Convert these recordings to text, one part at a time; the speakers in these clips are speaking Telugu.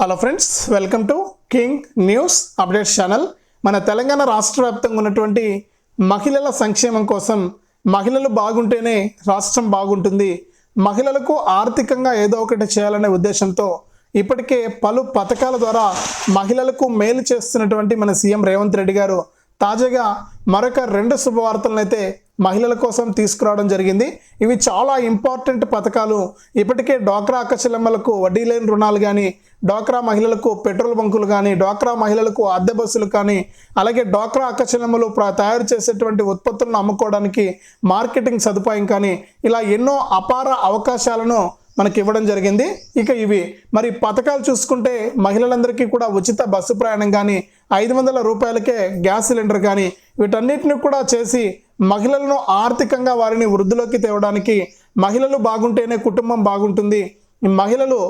Hello friends welcome to king news updates channel మన తెలంగాణ రాష్ట్ర వ్యాప్తంగా ఉన్నటువంటి మహిళల సంక్షేమం కోసం మహిళలు బాగుంటేనే రాష్ట్రం బాగుంటుంది. మహిళలకు ఆర్థికంగా ఏదో ఒకటి చేయాలనే ఉద్దేశంతో ఇప్పటికే పలు పథకాల ద్వారా మహిళలకు మేలు చేస్తున్నటువంటి మన సీఎం రేవంత్ రెడ్డి గారు తాజాగా మరొక రెండు శుభవార్తలను అయితే మహిళల కోసం తీసుకురావడం జరిగింది. ఇవి చాలా ఇంపార్టెంట్ పథకాలు. ఇప్పటికే డ్వాక్రా అక్కచెల్లెమ్మలకు వడ్డీ లేని రుణాలు కానీ డ్వాక్రా మహిళలకు పెట్రోల్ బంకులు కానీ డ్వాక్రా మహిళలకు అద్దె బస్సులు కానీ అలాగే డ్వాక్రా అక్కచెల్లెమ్మలు తయారు చేసేటువంటి ఉత్పత్తులను అమ్ముకోవడానికి మార్కెటింగ్ సదుపాయం కానీ ఇలా ఎన్నో అపార అవకాశాలను మనకి ఇవ్వడం జరిగింది. ఇక ఇవి. మరి పథకాలు చూసుకుంటే మహిళలందరికీ కూడా ఉచిత బస్సు ప్రయాణం కానీ ఐదు వందల రూపాయలకే గ్యాస్ సిలిండర్ కానీ వీటన్నిటిని కూడా చేసి మహిళలను ఆర్థికంగా వారిని వృద్ధిలోకి తేవడానికి మహిళలు బాగుంటేనే కుటుంబం బాగుంటుంది. మహిళలు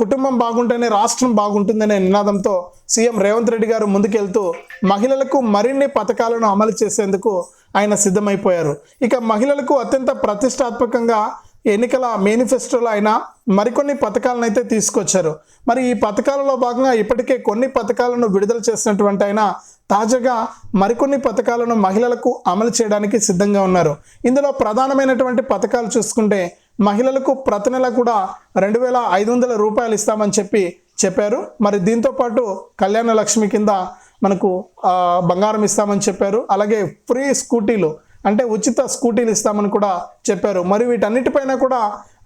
కుటుంబం బాగుంటేనే రాష్ట్రం బాగుంటుందనే నినాదంతో సీఎం రేవంత్ రెడ్డి గారు ముందుకెళ్తూ మహిళలకు మరిన్ని పథకాలను అమలు చేసేందుకు ఆయన సిద్ధమైపోయారు. ఇక మహిళలకు అత్యంత ప్రతిష్టాత్మకంగా ఎన్నికల మేనిఫెస్టోలో ఆయన మరికొన్ని పథకాలను అయితే తీసుకొచ్చారు. మరి ఈ పథకాలలో భాగంగా ఇప్పటికే కొన్ని పథకాలను విడుదల చేసినటువంటి ఆయన తాజాగా మరికొన్ని పథకాలను మహిళలకు అమలు చేయడానికి సిద్ధంగా ఉన్నారు. ఇందులో ప్రధానమైనటువంటి పథకాలు చూసుకుంటే మహిళలకు ప్రతి నెల కూడా రెండు వేల ఐదు వందల రూపాయలు ఇస్తామని చెప్పి చెప్పారు. మరి దీంతో పాటు కళ్యాణ లక్ష్మి కింద మనకు బంగారం ఇస్తామని చెప్పారు. అలాగే ఫ్రీ స్కూటీలు అంటే ఉచిత స్కూటీలు ఇస్తామని కూడా చెప్పారు. మరి వీటన్నిటిపైన కూడా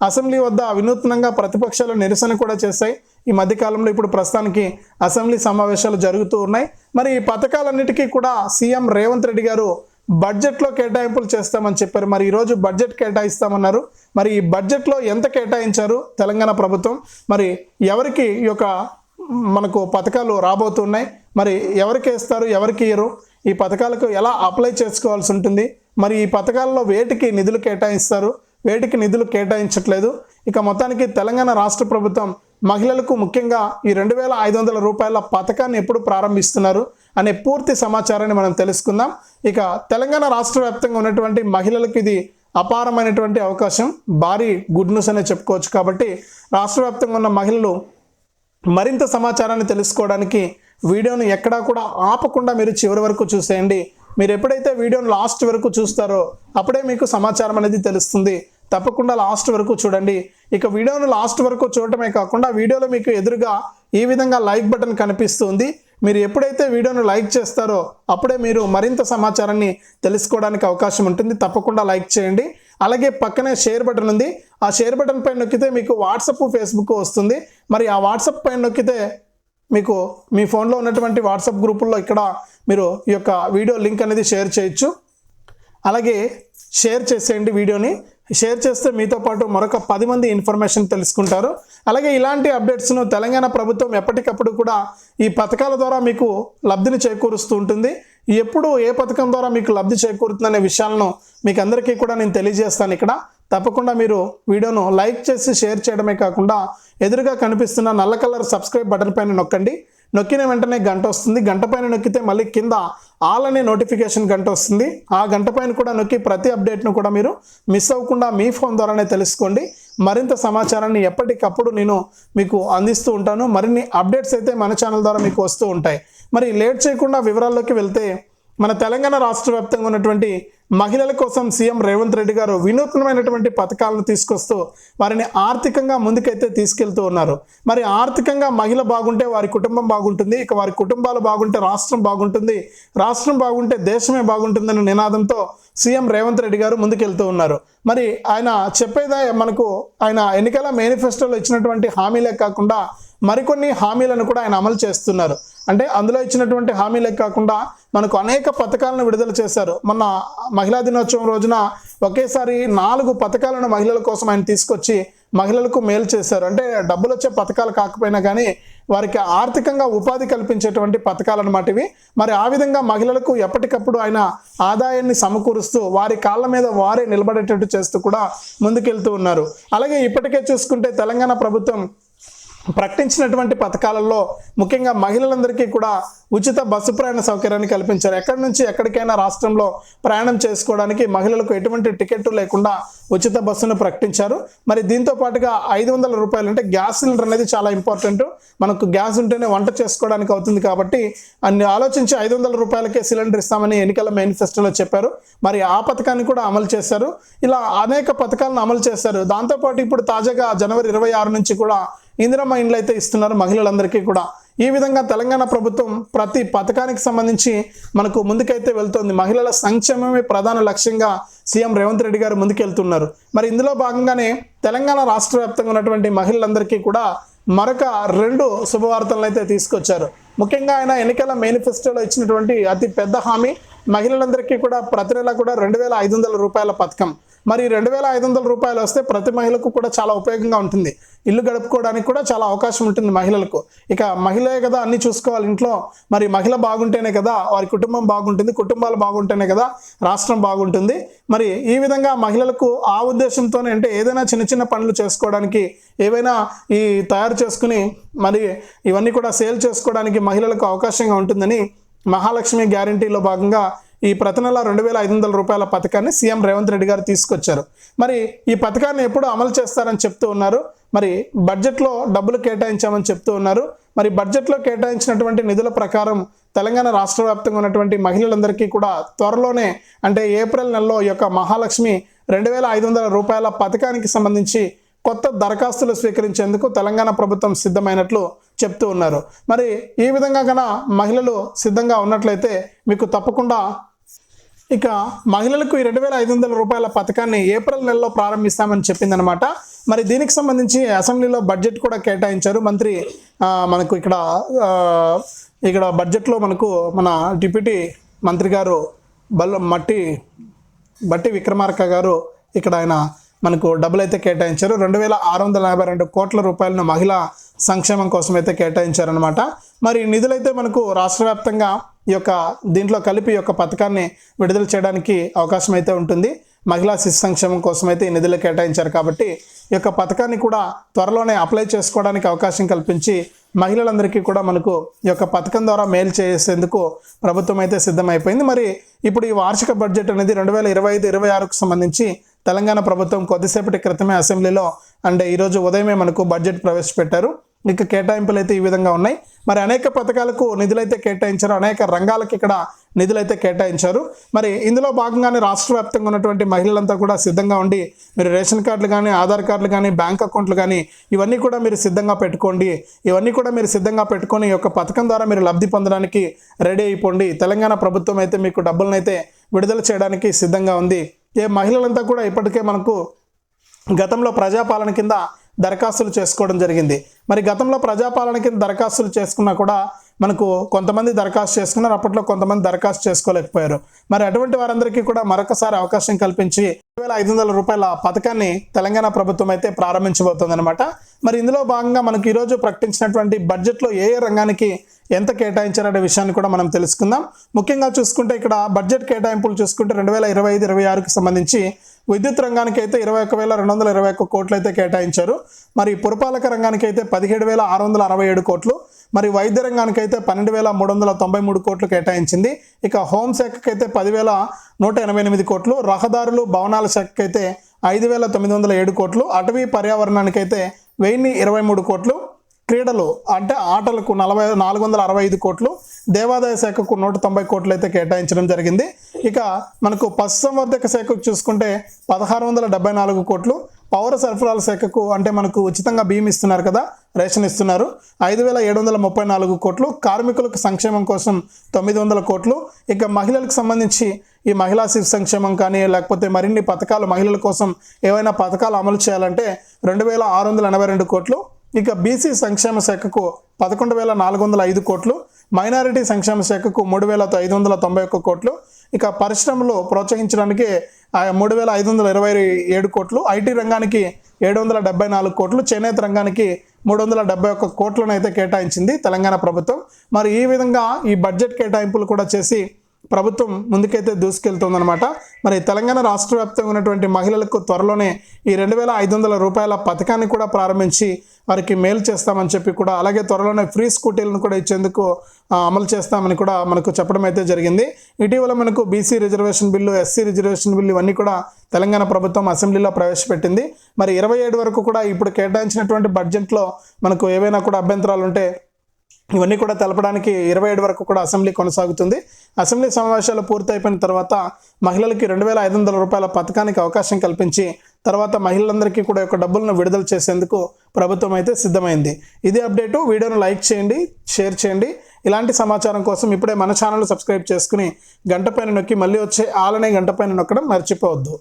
అసెంబ్లీ వద్ద వినూత్నంగా ప్రతిపక్షాలు నిరసన కూడా చేస్తాయి ఈ మధ్యకాలంలో ఇప్పుడు ప్రస్తుతానికి అసెంబ్లీ సమావేశాలు జరుగుతూ ఉన్నాయి. మరి ఈ పథకాలన్నిటికీ కూడా సీఎం రేవంత్ రెడ్డి గారు బడ్జెట్లో కేటాయింపులు చేస్తామని చెప్పారు. మరి ఈరోజు బడ్జెట్ కేటాయిస్తామన్నారు. మరి ఈ బడ్జెట్లో ఎంత కేటాయించారు తెలంగాణ ప్రభుత్వం? మరి ఎవరికి ఈ యొక్క మనకు పథకాలు రాబోతున్నాయి? మరి ఎవరికి వేస్తారు? ఎవరికి ఇయ్యరు? ఈ పథకాలకు ఎలా అప్లై చేసుకోవాల్సి ఉంటుంది? మరి ఈ పథకాల్లో వేటికి నిధులు కేటాయిస్తారు? వేటికి నిధులు కేటాయించట్లేదు? ఇక మొత్తానికి తెలంగాణ రాష్ట్ర ప్రభుత్వం మహిళలకు ముఖ్యంగా ఈ రెండు వేల ఐదు వందల రూపాయల పథకాన్ని ఎప్పుడు ప్రారంభిస్తున్నారు అనే పూర్తి సమాచారాన్ని మనం తెలుసుకుందాం. ఇక తెలంగాణ రాష్ట్ర వ్యాప్తంగా ఉన్నటువంటి మహిళలకు ఇది అపారమైనటువంటి అవకాశం. భారీ గుడ్ న్యూస్ అనే చెప్పుకోవచ్చు కాబట్టి రాష్ట్ర వ్యాప్తంగా ఉన్న మహిళలు మరింత సమాచారాన్ని తెలుసుకోవడానికి వీడియోను ఎక్కడా కూడా ఆపకుండా మీరు చివరి వరకు చూసేయండి. మీరు ఎప్పుడైతే వీడియోను లాస్ట్ వరకు చూస్తారో అప్పుడే మీకు సమాచారం అనేది తెలుస్తుంది. తప్పకుండా లాస్ట్ వరకు చూడండి. ఇక వీడియోను లాస్ట్ వరకు చూడటమే కాకుండా వీడియోలో మీకు ఎదురుగా ఈ విధంగా లైక్ బటన్ కనిపిస్తుంది. మీరు ఎప్పుడైతే వీడియోను లైక్ చేస్తారో అప్పుడే మీరు మరింత సమాచారాన్ని తెలుసుకోవడానికి అవకాశం ఉంటుంది. తప్పకుండా లైక్ చేయండి. అలాగే పక్కనే షేర్ బటన్ ఉంది. ఆ షేర్ బటన్ పైన నొక్కితే మీకు వాట్సప్ ఫేస్బుక్ వస్తుంది. మరి ఆ వాట్సప్ పైన నొక్కితే మీకు మీ ఫోన్లో ఉన్నటువంటి వాట్సాప్ గ్రూపుల్లో ఇక్కడ మీరు ఈ యొక్క వీడియో లింక్ అనేది షేర్ చేయొచ్చు. అలాగే షేర్ చేసేయండి వీడియోని. షేర్ చేస్తే మీతో పాటు మరొక పది మంది ఇన్ఫర్మేషన్ తెలుసుకుంటారు. అలాగే ఇలాంటి అప్డేట్స్ను తెలంగాణ ప్రభుత్వం ఎప్పటికప్పుడు కూడా ఈ పథకాల ద్వారా మీకు లబ్ధిని చేకూరుస్తూ ఉంటుంది. ఎప్పుడు ఏ పథకం ద్వారా మీకు లబ్ధి చేకూరుతుందనే విషయాలను మీకు అందరికీ కూడా నేను తెలియజేస్తాను ఇక్కడ. తప్పకుండా మీరు వీడియోను లైక్ చేసి షేర్ చేయడమే కాకుండా ఎదురుగా కనిపిస్తున్న నల్ల కలర్ సబ్స్క్రైబ్ బటన్ పైన నొక్కండి. నొక్కిన వెంటనే గంట వస్తుంది. గంట పైన నొక్కితే మళ్ళీ కింద ఆల్ అనే నోటిఫికేషన్ గంట వస్తుంది. ఆ గంట పైన కూడా నొక్కి ప్రతి అప్డేట్ను కూడా మీరు మిస్ అవ్వకుండా మీ ఫోన్ ద్వారానే తెలుసుకోండి. మరింత సమాచారాన్ని ఎప్పటికప్పుడు నేను మీకు అందిస్తూ ఉంటాను. మరిన్ని అప్డేట్స్ అయితే మన ఛానల్ ద్వారా మీకు వస్తూ ఉంటాయి. మరి లేట్ చేయకుండా వివరాల్లోకి వెళ్తే మన తెలంగాణ రాష్ట్ర వ్యాప్తంగా ఉన్నటువంటి మహిళల కోసం సీఎం రేవంత్ రెడ్డి గారు వినూత్నమైనటువంటి పథకాలను తీసుకొస్తూ వారిని ఆర్థికంగా ముందుకైతే తీసుకెళ్తూ ఉన్నారు. మరి ఆర్థికంగా మహిళ బాగుంటే వారి కుటుంబం బాగుంటుంది ఇక వారి కుటుంబాలు బాగుంటే రాష్ట్రం బాగుంటుంది రాష్ట్రం బాగుంటే దేశమే బాగుంటుందనే నినాదంతో సీఎం రేవంత్ రెడ్డి గారు ముందుకెళ్తూ ఉన్నారు. మరి ఆయన చెప్పేదా మనకు ఆయన ఎన్నికల మేనిఫెస్టోలో ఇచ్చినటువంటి హామీలే కాకుండా మరికొన్ని హామీలను కూడా ఆయన అమలు చేస్తున్నారు. అంటే అందులో ఇచ్చినటువంటి హామీలే కాకుండా మనకు అనేక పథకాలను విడుదల చేశారు. మొన్న మహిళా దినోత్సవం రోజున ఒకేసారి నాలుగు పథకాలను మహిళల కోసం ఆయన తీసుకొచ్చి మహిళలకు మేలు చేశారు. అంటే డబ్బులు వచ్చే పథకాలు కాకపోయినా కానీ వారికి ఆర్థికంగా ఉపాధి కల్పించేటువంటి పథకాలు అనమాట ఇవి. మరి ఆ విధంగా మహిళలకు ఎప్పటికప్పుడు ఆయన ఆదాయాన్ని సమకూరుస్తూ వారి కాళ్ళ మీద వారే నిలబడేటట్టు చేస్తూ కూడా ముందుకెళ్తూ ఉన్నారు. అలాగే ఇప్పటికే చూసుకుంటే తెలంగాణ ప్రభుత్వం ప్రకటించినటువంటి పథకాలలో ముఖ్యంగా మహిళలందరికీ కూడా ఉచిత బస్సు ప్రయాణ సౌకర్యాన్ని కల్పించారు. ఎక్కడి నుంచి ఎక్కడికైనా రాష్ట్రంలో ప్రయాణం చేసుకోవడానికి మహిళలకు ఎటువంటి టికెట్ లేకుండా ఉచిత బస్సును ప్రకటించారు. మరి దీంతో పాటుగా ఐదు వందల రూపాయలు అంటే గ్యాస్ సిలిండర్ అనేది చాలా ఇంపార్టెంట్. మనకు గ్యాస్ ఉంటేనే వంట చేసుకోవడానికి అవుతుంది కాబట్టి అన్ని ఆలోచించి ఐదు వందల రూపాయలకే సిలిండర్ ఇస్తామని ఎన్నికల మేనిఫెస్టోలో చెప్పారు. మరి ఆ పథకాన్ని కూడా అమలు చేశారు. ఇలా అనేక పథకాలను అమలు చేశారు. దాంతోపాటు ఇప్పుడు తాజాగా జనవరి ఇరవై ఆరు నుంచి కూడా ఇందిరమ్మ ఇండ్లు అయితే ఇస్తున్నారు మహిళలందరికీ కూడా. ఈ విధంగా తెలంగాణ ప్రభుత్వం ప్రతి పథకానికి సంబంధించి మనకు ముందుకైతే వెళ్తోంది. మహిళల సంక్షేమమే ప్రధాన లక్ష్యంగా సీఎం రేవంత్ రెడ్డి గారు ముందుకెళ్తున్నారు. మరి ఇందులో భాగంగానే తెలంగాణ రాష్ట్ర వ్యాప్తంగా ఉన్నటువంటి మహిళలందరికీ కూడా మరొక రెండు శుభవార్తలను అయితే తీసుకొచ్చారు. ముఖ్యంగా ఆయన ఎన్నికల మేనిఫెస్టోలో ఇచ్చినటువంటి అతి పెద్ద హామీ మహిళలందరికీ కూడా ప్రతి నెల కూడా రెండు వేల ఐదు వందల రూపాయల పథకం. మరి రెండు వేల ఐదు వందల రూపాయలు వస్తే ప్రతి మహిళకు కూడా చాలా ఉపయోగంగా ఉంటుంది. ఇల్లు గడుపుకోవడానికి కూడా చాలా అవకాశం ఉంటుంది మహిళలకు. ఇక మహిళే కదా అన్ని చూసుకోవాలి ఇంట్లో. మరి మహిళ బాగుంటేనే కదా వారి కుటుంబం బాగుంటుంది కుటుంబాలు బాగుంటేనే కదా రాష్ట్రం బాగుంటుంది. మరి ఈ విధంగా మహిళలకు ఆ ఉద్దేశంతోనే అంటే ఏదైనా చిన్న చిన్న పనులు చేసుకోవడానికి ఏవైనా ఈ తయారు చేసుకుని మరి ఇవన్నీ కూడా సేల్ చేసుకోవడానికి మహిళలకు అవకాశంగా ఉంటుందని మహాలక్ష్మి గ్యారంటీలో భాగంగా ఈ ప్రతి నెల రెండు వేల ఐదు వందల రూపాయల పథకాన్ని సీఎం రేవంత్ రెడ్డి గారు తీసుకొచ్చారు. మరి ఈ పథకాన్ని ఎప్పుడు అమలు చేస్తారని చెప్తూ ఉన్నారు. మరి బడ్జెట్లో డబ్బులు కేటాయించామని చెప్తూ ఉన్నారు. మరి బడ్జెట్లో కేటాయించినటువంటి నిధుల ప్రకారం తెలంగాణ రాష్ట్ర వ్యాప్తంగా ఉన్నటువంటి మహిళలందరికీ కూడా త్వరలోనే అంటే ఏప్రిల్ నెలలో యొక్క మహాలక్ష్మి రెండు వేల ఐదు వందల రూపాయల పథకానికి సంబంధించి కొత్త దరఖాస్తులు స్వీకరించేందుకు తెలంగాణ ప్రభుత్వం సిద్ధమైనట్లు చెప్తూ ఉన్నారు. మరి ఈ విధంగా కన మహిళలు సిద్ధంగా ఉన్నట్లయితే మీకు తప్పకుండా ఇక మహిళలకు ఈ రెండు వేల ఐదు వందల రూపాయల పథకాన్ని ఏప్రిల్ నెలలో ప్రారంభిస్తామని చెప్పిందనమాట మరి దీనికి సంబంధించి అసెంబ్లీలో బడ్జెట్ కూడా కేటాయించారు. మంత్రి మనకు ఇక్కడ ఇక్కడ బడ్జెట్లో మనకు మన డిప్యూటీ మంత్రి గారు బల్ల మట్టి బట్టి విక్రమార్క గారు ఇక్కడ ఆయన మనకు డబ్బులు అయితే కేటాయించారు. రెండు వేల ఆరు వందల యాభై రెండు కోట్ల రూపాయలను మహిళా సంక్షేమం కోసం అయితే కేటాయించారనమాట మరి నిధులైతే మనకు రాష్ట్ర వ్యాప్తంగా ఈ యొక్క దీంట్లో కలిపి ఈ యొక్క పథకాన్ని విడుదల చేయడానికి అవకాశం అయితే ఉంటుంది. మహిళా శిశు సంక్షేమం కోసం అయితే ఈ నిధులు కేటాయించారు కాబట్టి ఈ యొక్క పథకాన్ని కూడా త్వరలోనే అప్లై చేసుకోవడానికి అవకాశం కల్పించి మహిళలందరికీ కూడా మనకు ఈ యొక్క పథకం ద్వారా మేలు చేసేందుకు ప్రభుత్వం అయితే సిద్ధమైపోయింది. మరి ఇప్పుడు ఈ వార్షిక బడ్జెట్ అనేది రెండు వేల ఇరవై ఐదు ఇరవై ఆరుకు సంబంధించి తెలంగాణ ప్రభుత్వం కొద్దిసేపటి క్రితమే అసెంబ్లీలో అంటే ఈరోజు ఉదయమే మనకు బడ్జెట్ ప్రవేశపెట్టారు. ఇక కేటాయింపులు అయితే ఈ విధంగా ఉన్నాయి. మరి అనేక పథకాలకు నిధులైతే కేటాయించారు. అనేక రంగాలకు ఇక్కడ నిధులైతే కేటాయించారు. మరి ఇందులో భాగంగానే రాష్ట్ర వ్యాప్తంగా ఉన్నటువంటి మహిళలంతా కూడా సిద్ధంగా ఉండి మీరు రేషన్ కార్డులు కానీ ఆధార్ కార్డులు కానీ బ్యాంక్ అకౌంట్లు కానీ ఇవన్నీ కూడా మీరు సిద్ధంగా పెట్టుకోండి. ఇవన్నీ కూడా మీరు సిద్ధంగా పెట్టుకొని ఈ యొక్క పథకం ద్వారా మీరు లబ్ధి పొందడానికి రెడీ అయిపోండి. తెలంగాణ ప్రభుత్వం అయితే మీకు డబ్బులను అయితే విడుదల చేయడానికి సిద్ధంగా ఉంది. ఏ మహిళలంతా కూడా ఇప్పటికే మనకు గతంలో ప్రజాపాలన కింద దరఖాస్తులు చేసుకోవడం జరిగింది. మరి గతంలో ప్రజాపాలన కింద దరఖాస్తులు చేసుకున్నా కూడా మనకు కొంతమంది దరఖాస్తు చేసుకున్నారు. అప్పట్లో కొంతమంది దరఖాస్తు చేసుకోలేకపోయారు. మరి అటువంటి వారందరికీ కూడా మరొకసారి అవకాశం కల్పించి రెండు వేల ఐదు వందల రూపాయల పథకాన్ని తెలంగాణ ప్రభుత్వం అయితే ప్రారంభించబోతుంది అనమాట మరి ఇందులో భాగంగా మనకు ఈరోజు ప్రకటించినటువంటి బడ్జెట్లో ఏ ఏ రంగానికి ఎంత కేటాయించారనే విషయాన్ని కూడా మనం తెలుసుకుందాం. ముఖ్యంగా చూసుకుంటే ఇక్కడ బడ్జెట్ కేటాయింపులు చూసుకుంటే రెండు వేల ఇరవై ఐదు ఇరవై ఆరుకి సంబంధించి విద్యుత్ రంగానికి అయితే ఇరవై ఒక వేల రెండు వందల ఇరవై ఒక్క కోట్లు అయితే కేటాయించారు. మరి పురపాలక రంగానికి అయితే పదిహేడు వేల ఆరు వందల అరవై ఏడు కోట్లు. మరి వైద్య రంగానికి అయితే పన్నెండు వేల మూడు వందల తొంభై మూడు కోట్లు కేటాయించింది. ఇక హోంశాఖకి అయితే పదివేల నూట ఎనభై ఎనిమిది కోట్లు రహదారులు భవనాల శాఖకి అయితే ఐదు వేల తొమ్మిది వందల ఏడు కోట్లు అటవీ పర్యావరణానికైతే వెయ్యి ఇరవై మూడు కోట్లు క్రీడలు అంటే ఆటలకు నలభై నాలుగు వందల అరవై ఐదు కోట్లు దేవాదాయ శాఖకు నూట తొంభై కోట్లు అయితే కేటాయించడం జరిగింది. ఇక మనకు పశుసంవర్ధక శాఖకు చూసుకుంటే పదహారు వందల డెబ్బై నాలుగు కోట్లు పౌర సరఫరాల శాఖకు అంటే మనకు ఉచితంగా బియ్యం ఇస్తున్నారు కదా రేషన్ ఇస్తున్నారు. ఐదు వేల ఏడు వందల ముప్పై నాలుగు కోట్లు కార్మికులకు సంక్షేమం కోసం తొమ్మిది వందల కోట్లు. ఇక మహిళలకు సంబంధించి ఈ మహిళా శిశు సంక్షేమం కానీ లేకపోతే మరిన్ని పథకాలు మహిళల కోసం ఏవైనా పథకాలు అమలు చేయాలంటే రెండు వేల ఆరు వందల ఎనభై రెండు కోట్లు ఇక బీసీ సంక్షేమ శాఖకు పదకొండు వేల నాలుగు వందల ఐదు కోట్లు మైనారిటీ సంక్షేమ శాఖకు మూడు వేల ఐదు వందల తొంభై ఒక్క కోట్లు. ఇక పరిశ్రమలు ప్రోత్సహించడానికి మూడు వేల ఐదు వందల ఇరవై ఏడు కోట్లు ఐటీ రంగానికి ఏడు వందల డెబ్బై నాలుగు కోట్లు చేనేత రంగానికి మూడు వందల డెబ్బై ఒక్క కోట్లను అయితే కేటాయించింది తెలంగాణ ప్రభుత్వం. మరి ఈ విధంగా ఈ బడ్జెట్ కేటాయింపులు కూడా చేసి ప్రభుత్వం ముందుకైతే దూసుకెళ్తుందనమాట మరి తెలంగాణ రాష్ట్ర వ్యాప్తంగా ఉన్నటువంటి మహిళలకు త్వరలోనే ఈ రెండు వేల ఐదు వందల రూపాయల పథకాన్ని కూడా ప్రారంభించి వారికి మేలు చేస్తామని చెప్పి కూడా అలాగే త్వరలోనే ఫ్రీ స్కూటీలను కూడా ఇచ్చేందుకు అమలు చేస్తామని కూడా మనకు చెప్పడం అయితే జరిగింది. ఇటీవల మనకు BC reservation bill SC reservation bill ఇవన్నీ కూడా తెలంగాణ ప్రభుత్వం అసెంబ్లీలో ప్రవేశపెట్టింది. మరి ఇరవై ఏడు వరకు కూడా ఇప్పుడు కేటాయించినటువంటి బడ్జెట్లో మనకు ఏవైనా కూడా అభ్యంతరాలు ఉంటే ఇవన్నీ కూడా తెలపడానికి ఇరవై ఏడు వరకు కూడా అసెంబ్లీ కొనసాగుతుంది. అసెంబ్లీ సమావేశాలు పూర్తయిపోయిన తర్వాత మహిళలకి రెండు వేల ఐదు వందల రూపాయల పథకానికి అవకాశం కల్పించి తర్వాత మహిళలందరికీ కూడా యొక్క డబ్బులను విడుదల చేసేందుకు ప్రభుత్వం అయితే సిద్ధమైంది. ఇది అప్డేటు. వీడియోను లైక్ చేయండి షేర్ చేయండి. ఇలాంటి సమాచారం కోసం ఇప్పుడే మన ఛానల్ సబ్స్క్రైబ్ చేసుకుని గంట పైన నొక్కి మళ్ళీ వచ్చే ఆలనే గంట పైన నొక్కడం మర్చిపోవద్దు.